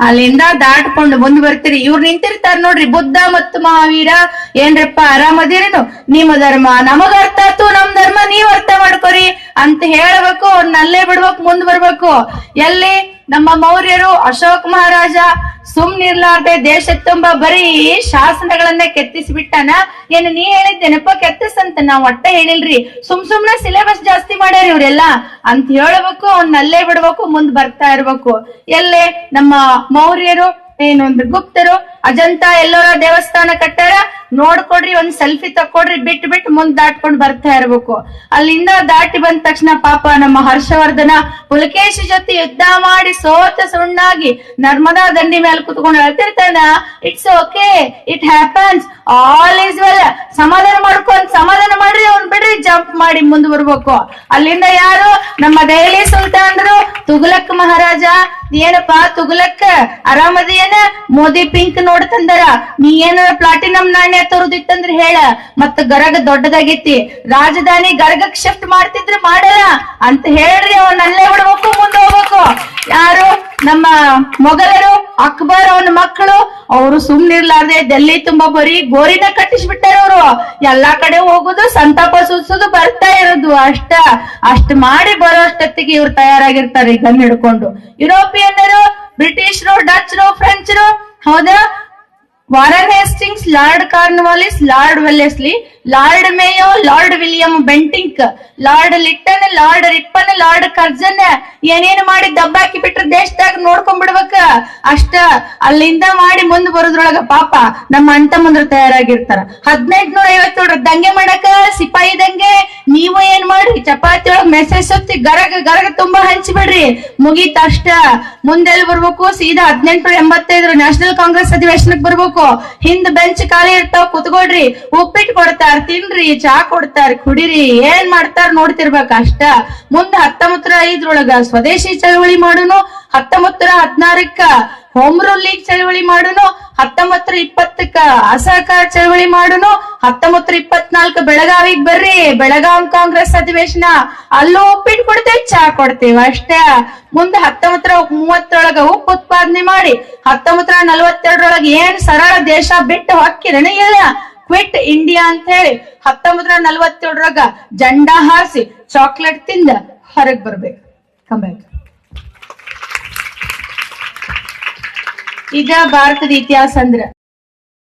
ಅಲ್ಲಿಂದ ದಾಟ್ಕೊಂಡು ಮುಂದ್ ಬರ್ತೀರಿ. ಇವ್ರು ನಿಂತಿರ್ತಾರ ನೋಡ್ರಿ. ಬುದ್ಧ ಮತ್ತು ಮಹಾವೀರ. ಏನ್ರಪ್ಪ, ಆರಾಮದಿರೇನು? ನಿಮ್ಮ ಧರ್ಮ ನಮಗ ಅರ್ಥ ಆತು ನಮ್ ಧರ್ಮ ನೀವ್ ಅರ್ಥ ಮಾಡ್ಕೊರಿ. ಅಂತ ಹೇಳಬೇಕು, ಅವ್ರನ್ನ ಅಲ್ಲೇ ಬಿಡ್ಬೇಕು, ಮುಂದ್ ಬರ್ಬೇಕು. ಎಲ್ಲಿ? ನಮ್ಮ ಮೌರ್ಯರು ಅಶೋಕ್ ಮಹಾರಾಜ ಸುಮ್ನಿರ್ಲಾರ್ದೆ ದೇಶ ತುಂಬಾ ಬರೀ ಶಾಸನಗಳನ್ನೇ ಕೆತ್ತಿಸ್ಬಿಟ್ಟಾನ? ಏನು ನೀ ಹೇಳಿದ್ದೇನಪ್ಪ ಕೆತ್ತಿಸಂತ? ನಾವ್ ಒಟ್ಟ ಹೇಳಿಲ್ರಿ. ಸುಮ್ ಸುಮ್ನೆ ಸಿಲೆಬಸ್ ಜಾಸ್ತಿ ಮಾಡ್ಯಾರ ಇವ್ರೆಲ್ಲಾ. ಅಂತ ಹೇಳ್ಬೇಕು ಅವ್ನ ಅಲ್ಲೇ ಬಿಡ್ಬೇಕು, ಮುಂದ್ ಬರ್ತಾ ಇರ್ಬೇಕು. ಎಲ್ಲೇ? ನಮ್ಮ ಮೌರ್ಯರು ಏನೊಂದು ಗುಪ್ತರು, ಅಜಂತ ಎಲ್ಲರ ದೇವಸ್ಥಾನ ಕಟ್ಟಾರ. ನೋಡ್ಕೊಡ್ರಿ, ಒಂದ್ ಸೆಲ್ಫಿ ತಕ್ಕೊಡ್ರಿ ಬಿಟ್ಟು ಬಿಟ್ಟು ಮುಂದ್ ದಾಟ್ಕೊಂಡ್ ಬರ್ತಾ ಇರ್ಬೇಕು. ಅಲ್ಲಿಂದ ದಾಟಿ ಬಂದ ತಕ್ಷಣ ಪಾಪ ನಮ್ಮ ಹರ್ಷವರ್ಧನ ಪುಲಕೇಶಿ ಜೊತೆ ಯುದ್ಧ ಮಾಡಿ ಸೋತ ಸುಣ್ಣಾಗಿ ನರ್ಮದಾ ದಂಡಿ ಮೇಲೆ ಕುತ್ಕೊಂಡು ಹೇಳ್ತಿರ್ತಾನ it's okay it happens all is well ಸಮಾಧಾನ ಮಾಡ್ಕೊಂಡ್ ಸಮಾಧಾನ ಮಾಡಿ ಮುಂದ್ ಬರ್ಬೇಕು ಅಲ್ಲಿಂದ ಯಾರು? ನಮ್ಮ ದೆಹಲಿ ಸುಲ್ತಾನ್ರು. ತುಗಲಕ್ ಮಹಾರಾಜ. ಏನಪ್ಪಾ ತುಗಲಕ್ ಆರಾಮದೇನ ಮೋದಿ ಪಿಂಕ್ ನೋಡ್ತಂದರ ನೀ ಏನ ಪ್ಲಾಟಿನಂ ನಾಣ್ಯ ತರುದಿತ್ತಂದ್ರ ಹೇಳ. ಮತ್ತ ಗರಗ ದೊಡ್ಡದಾಗೈತಿ ರಾಜಧಾನಿ ಗರಗಕ್ ಶಿಫ್ಟ್ ಮಾಡ್ತಿದ್ರ ಮಾಡಲ್ಲ. ಅಂತ ಹೇಳ್ರಿ ಅಲ್ಲೇ ಬಿಡ್ಬೇಕು ಮುಂದೆ ಹೋಗ್ಬೇಕು. ಯಾರು? ನಮ್ಮ ಮೊಘಲರು. ಅಕ್ಬರ್ ಅವನ ಮಕ್ಕಳು, ಅವರು ಸುಮ್ನಿರ್ಲಾರ್ದೆ ಡೆಲ್ಲಿ ತುಂಬಾ ಬರೀ ಗೋರಿನ ಕಟ್ಟಿಸ್ಬಿಟ್ಟಾರ ಅವರು. ಎಲ್ಲಾ ಕಡೆ ಹೋಗುದು, ಸಂತಾಪ ಸೂಚಿಸೋದು, ಬರ್ತಾ ಇರೋದು ಅಷ್ಟ. ಅಷ್ಟ್ ಮಾಡಿ ಬರೋ ಅಷ್ಟೊತ್ತಿಗೆ ಇವ್ರು ತಯಾರಾಗಿರ್ತಾರೆ ಗನ್ ಹಿಡ್ಕೊಂಡು. ಯುರೋಪಿಯನ್ನರು Lord Cornwallis, Lord Wellesley, Lord Mayo, Lord William Bentinck, Lord Lytton, Lord Ripon, Lord Curzon, ಏನೇನ್ ಮಾಡಿ ದಬ್ಬಾಕಿ ಬಿಟ್ರ ದೇಶದಾಗ ನೋಡ್ಕೊಂಡ್ ಬಿಡ್ಬೇಕ ಅಷ್ಟ ಅಲ್ಲಿಂದ ಮಾಡಿ ಮುಂದ್ ಬರೋದ್ರೊಳಗ ಪಾಪ ನಮ್ಮ ಅಣ್ಣ ಮುಂದ್ರ ತಯಾರಾಗಿರ್ತಾರ. ಹದಿನೆಂಟ್ನೂರ ಐವತ್ತೇಳರ ದಂಗೆ ಮಾಡಕ, ಸಿಪಾಯಿ ದಂಗೆ, ನೀವು ಏನ್ ಮಾಡ್ರಿ, ಚಪಾತಿ ಒಳಗ್ ಮೆಸೇಜ್ ಸುತ್ತಿ ಗರಗ ಗರಗ ತುಂಬಾ ಹಂಚ್ಬಿಡ್ರಿ. ಮುಗೀತ ಅಷ್ಟ. ಮುಂದೆಲ್ಲಿ ಬರ್ಬೇಕು? ಸೀದಾ ಹದಿನೆಂಟು ಎಂಬತ್ತೈದರ ನ್ಯಾಷನಲ್ ಕಾಂಗ್ರೆಸ್ ಅಧಿವೇಶನಕ್ಕೆ ಬರ್ಬೇಕು. ಹಿಂದ್ ಬೆಂಚ್ ಖಾಲಿ ಇರ್ತಾವ ಕುತ್ಕೊಡ್ರಿ ಉಪ್ಪಿಟ್ಟು ಕೊಡ್ತಾರ, ತಿನ್ರಿ, ಚಾ ಕೊಡ್ತಾರ, ಕುಡಿರಿ. ಏನ್ ಮಾಡ್ತಾರ ನೋಡ್ತಿರ್ಬೇಕ ಅಷ್ಟ. ಮುಂದ ಹತ್ತೊಂಬತ್ತರ ಐದ್ರೊಳಗ ಸ್ವದೇಶಿ ಚಳವಳಿ ಮಾಡುನು, ಹತ್ತೊಂಬತ್ತರ ಹದಿನಾರಕ್ಕ ಹೋಮ್ ರೂಲ್ ಲೀಗ್ ಚಳವಳಿ ಮಾಡುನು ಹತ್ತೊಂಬತ್ತರ ಇಪ್ಪತ್ತಕ್ಕ ಅಸಹಕಾರ ಚಳವಳಿ ಮಾಡುನು. ಹತ್ತೊಂಬತ್ತರ ಇಪ್ಪತ್ನಾಲ್ಕು ಬೆಳಗಾವಿಗ್ ಬರ್ರಿ. ಬೆಳಗಾವಿ ಕಾಂಗ್ರೆಸ್ ಅಧಿವೇಶನ ಅಲ್ಲೂ ಉಪ್ಪಿಟ್ಟು ಕೊಡ್ತೇವೆ, ಚಾ ಕೊಡ್ತೇವೆ ಅಷ್ಟೇ. ಮುಂದೆ ಹತ್ತೊಂಬತ್ತರ ಮೂವತ್ತರೊಳಗ ಉಪ್ಪು ಉತ್ಪಾದನೆ ಮಾಡಿ. ಹತ್ತೊಂಬತ್ತರ ನಲವತ್ತೆರಡರೊಳಗೆ ಏನ್ ಸರಳ ದೇಶ ಬಿಟ್ಟು ಹೊಕ್ಕಿರಣ ಇಲ್ಲ. ಕ್ವಿಟ್ ಇಂಡಿಯಾ ಅಂತ ಹೇಳಿ ಹತ್ತೊಂಬತ್ತರ ನಲವತ್ತೇಳರಾಗ ಜಂಡಾ ಹಾರಿಸಿ ಚಾಕ್ಲೇಟ್ ತಿಂದ ಹೊರಗ್ ಬರ್ಬೇಕು. ಕಂಬ್ಯಾಕ್ ಈಗ ಭಾರತದ ಇತಿಹಾಸ ಅಂದ್ರ